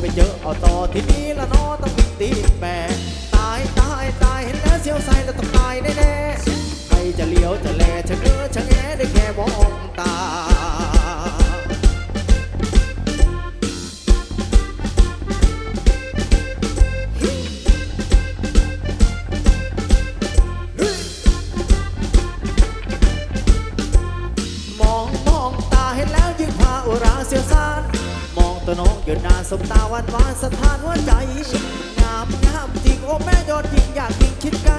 ไปเจอเอาต่อที่นี่ละนอต้องตีแม่ตายตายตายเห็นแล้วเสียวใส่แล้วต้องตายแน่ๆใครจะเลี้ยวจะแลชะเง้อชะแงได้แค่มองตา ฟ้าสถานหัวใจ งามงามจริงโอ้แม่ยอดจริงอยากจริงคิดไกล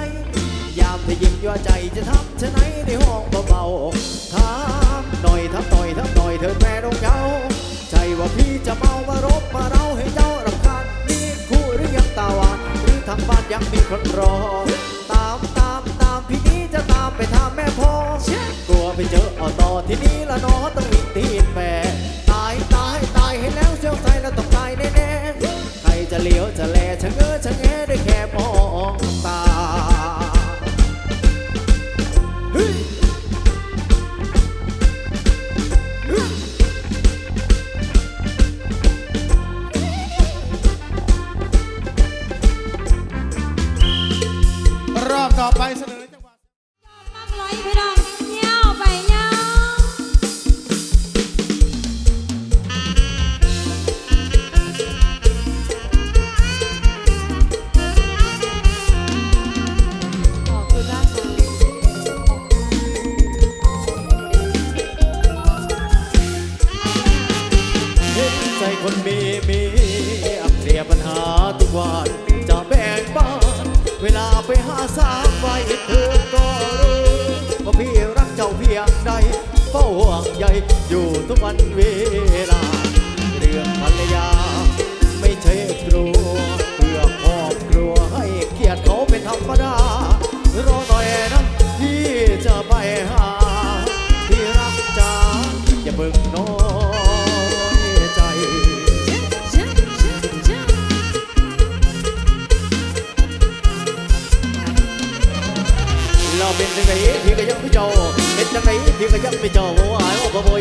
ยามที่ยิ้มยัวใจจะทำเช่ไหนในห้องเบาๆถามหน่อยทับหน่อยทับหน่อยเธอแม่รงเยาใจว่าพี่จะเมามารบมาเราให้เจ้ารำคาญมีคู่หรือยังตาหวานหรือทางบ้านยังมีคนรอ ตามตามตามพี่นี้จะตามไปทาแม่พ่อกลัวไปเจออตอที่นี่ละน้อต้อง จะแลชะเงออชะแงด้วยแค่มองตา ทุกวันเวลา เรื่องภรรยา ไม่ใช่กลัวเพื่อครอบครัวให้เกียรติเขาเป็นธรรมดารอหน่อยนะที่จะไปหา ที่รักจ๋าอย่าเบิกน้อยใจเราเป็นจังไหที่ก็ยังไม่เจ้เป็นจังไหที่ก็ยังไม่เจ้าไอ้อายโอ้บ่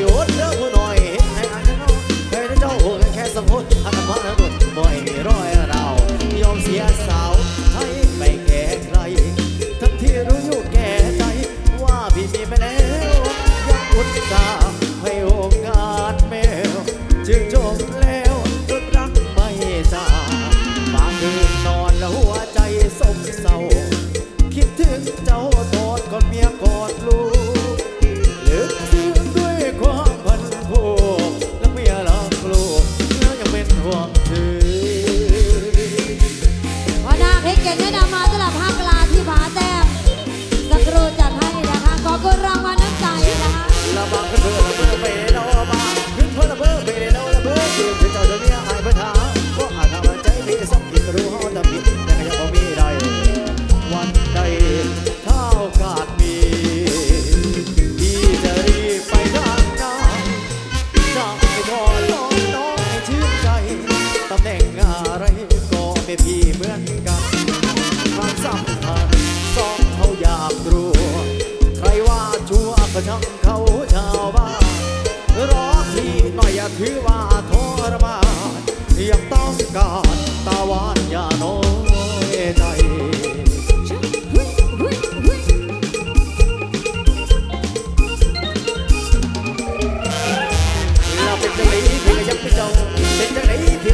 Khi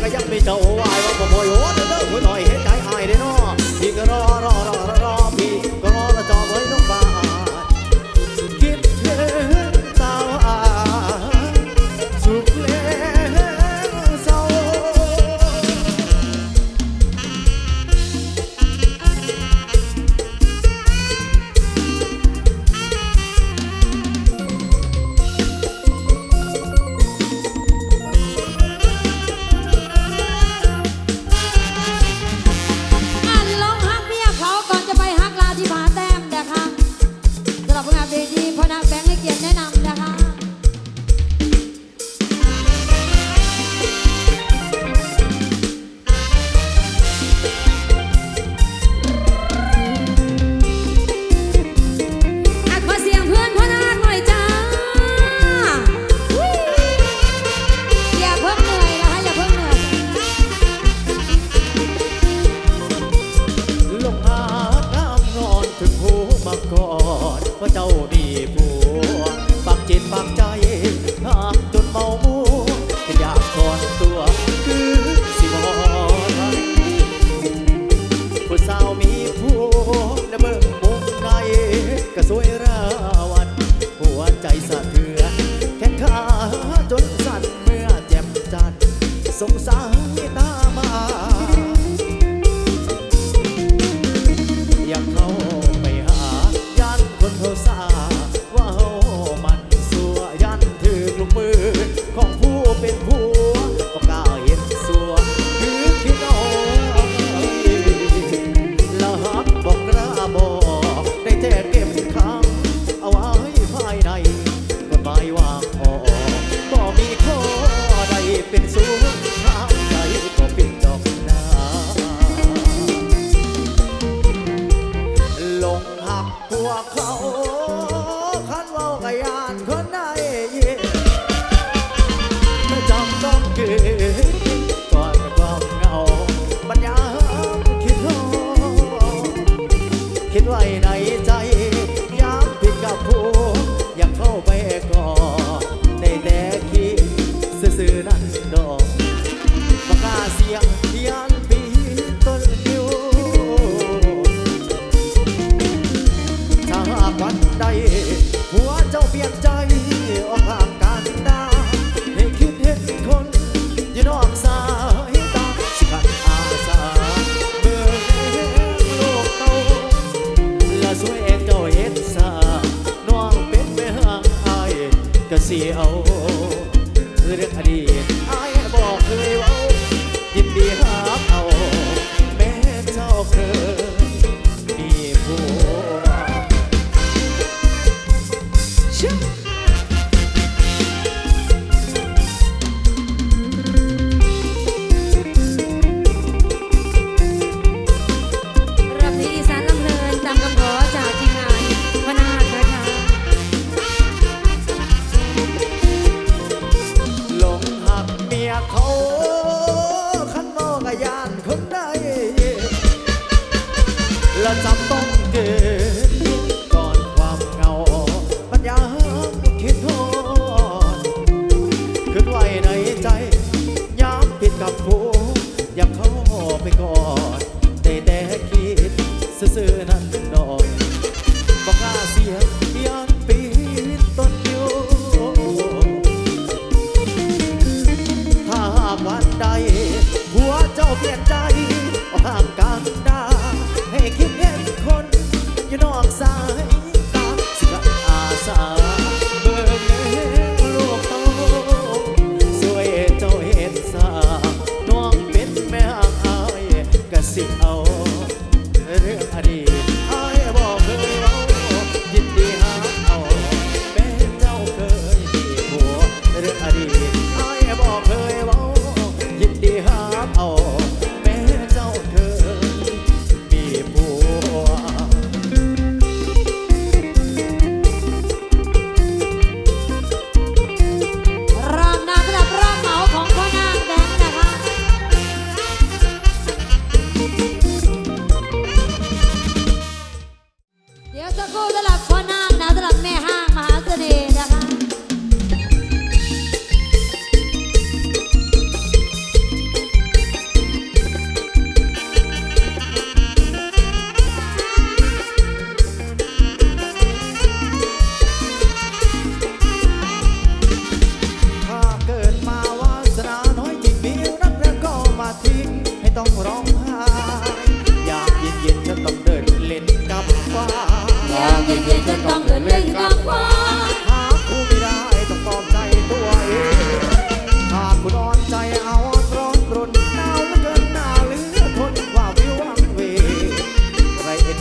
nghe. วันใด หัวเจ้าเปลี่ยนใจห่างกัน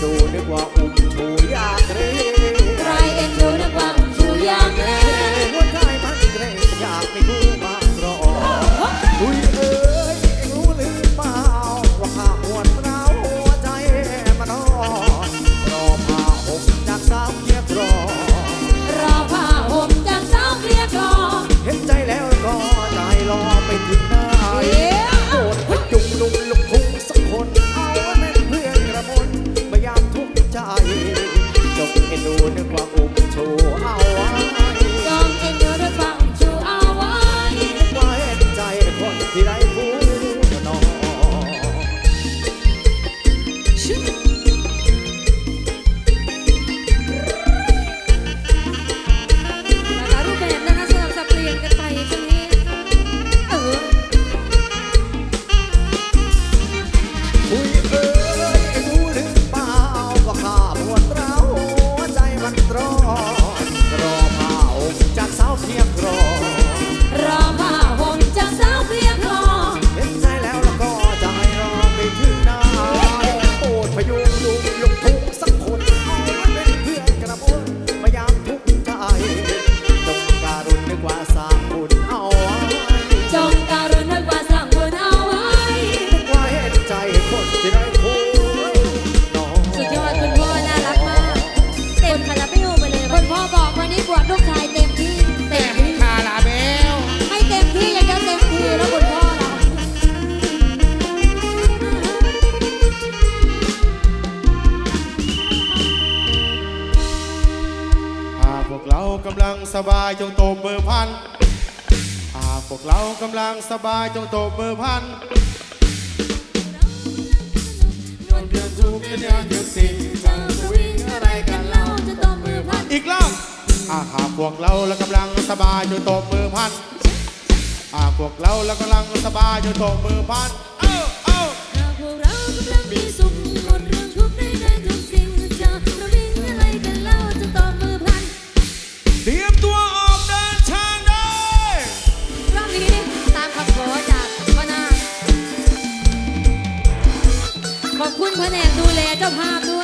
ดูนึกว่าอุ สบายจงตบมือพัน หากพวกเรากำลังสบายจงตบมือพันนวลเดือนทุกเดือนทุกสิงจะวิ่งอะไรกันเราจะตบมือพัน อีกรอบอาหากพวกเราแล้วกำลังสบายจงตบมือพันอาหากพวกเราแล้วกำลังสบายจงตบมือพัน แผนกดูแลเจ้าภาพด้วย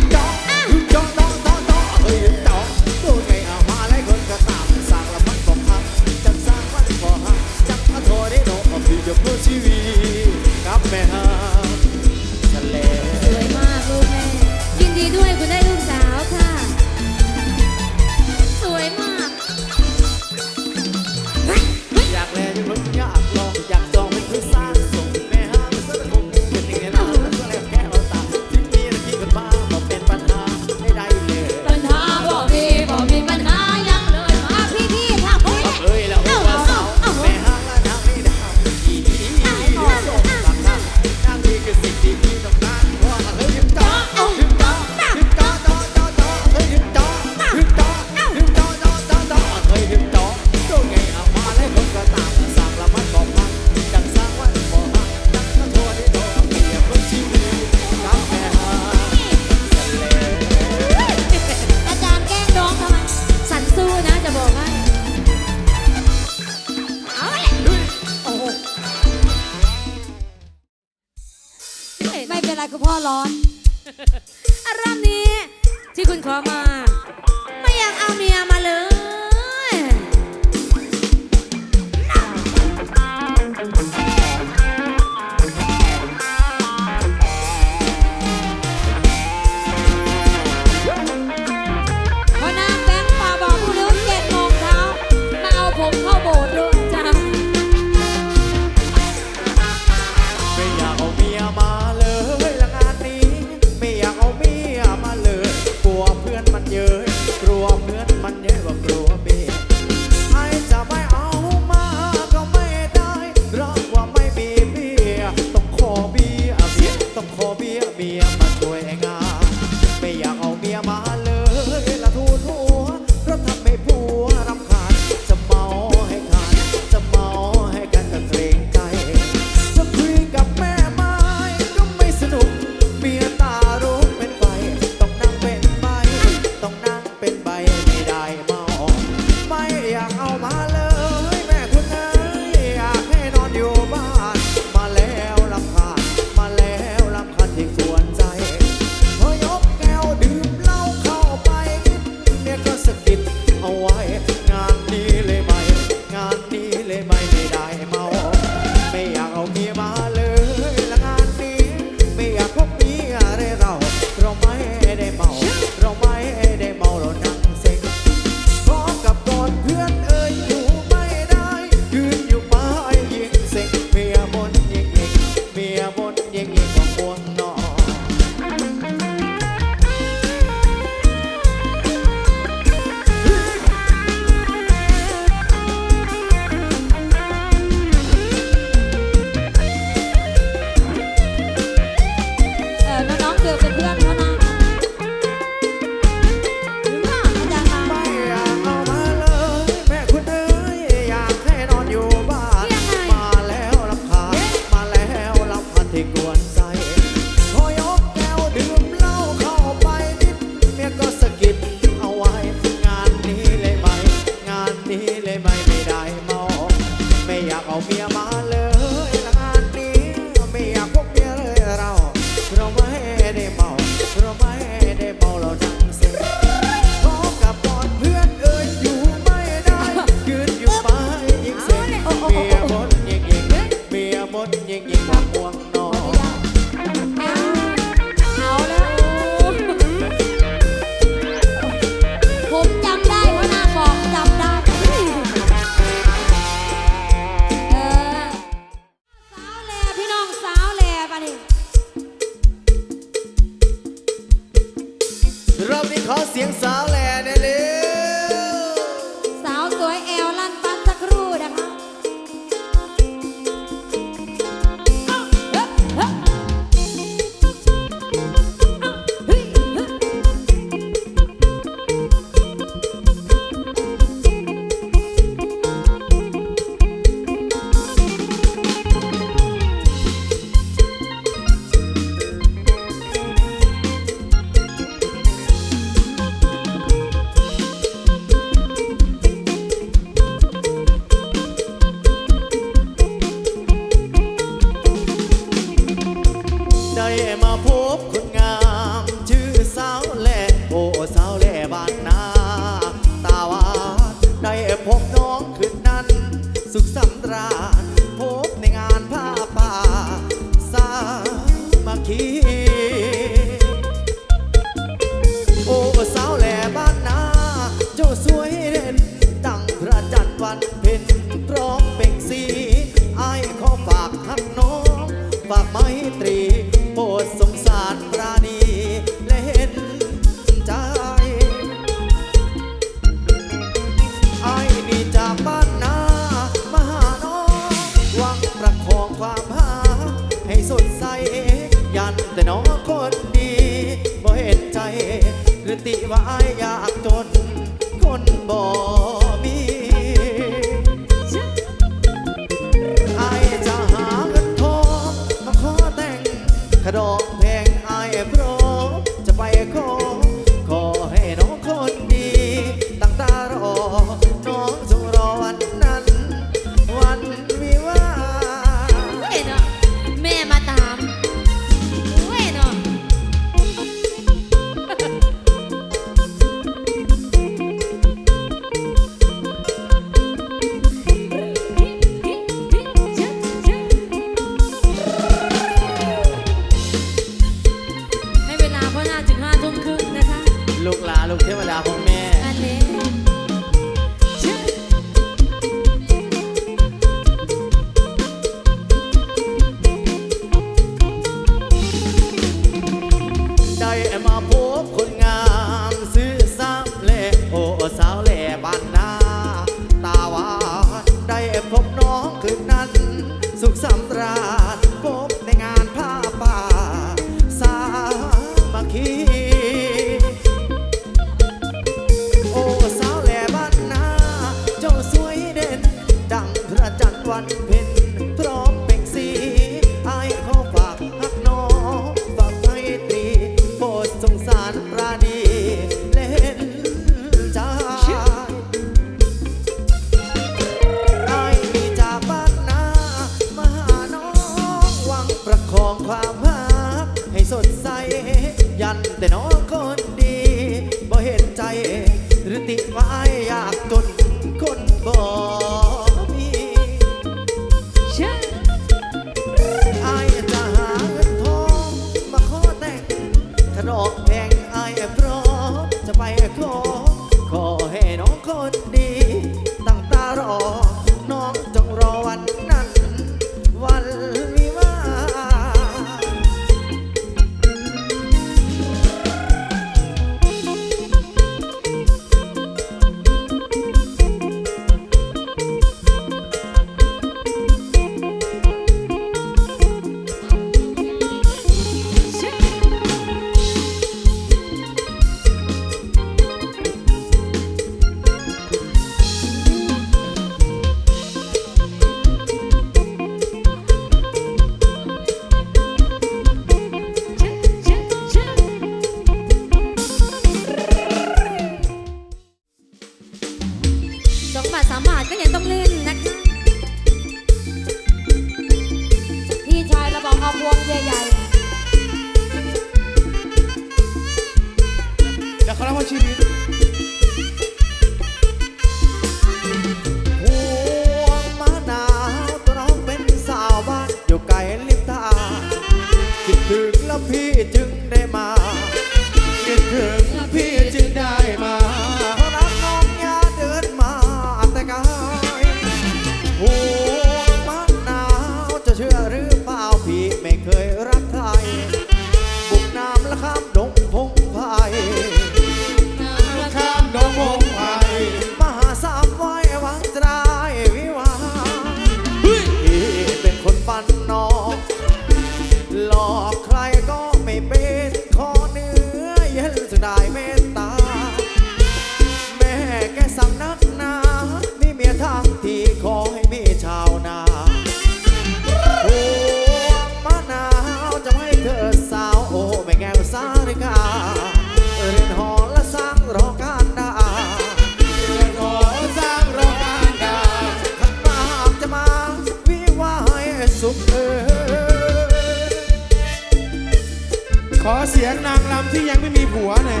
ที่ยังไม่มีผัวนะ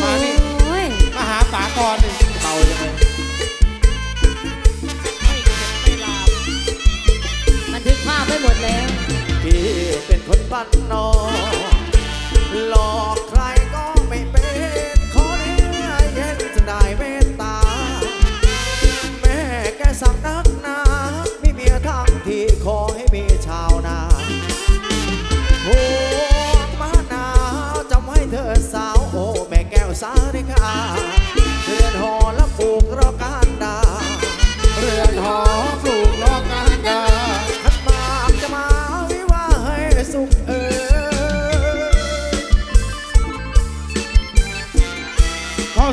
มานี่มาหาสากรหนึ่เบาจังไม่ไม่ลาบันทึกภาพไว้หมดแล้ว พี่เป็นคนบ้านนอก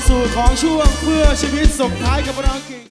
สู่ของช่วงเพื่อชีวิตส่งท้ายกับ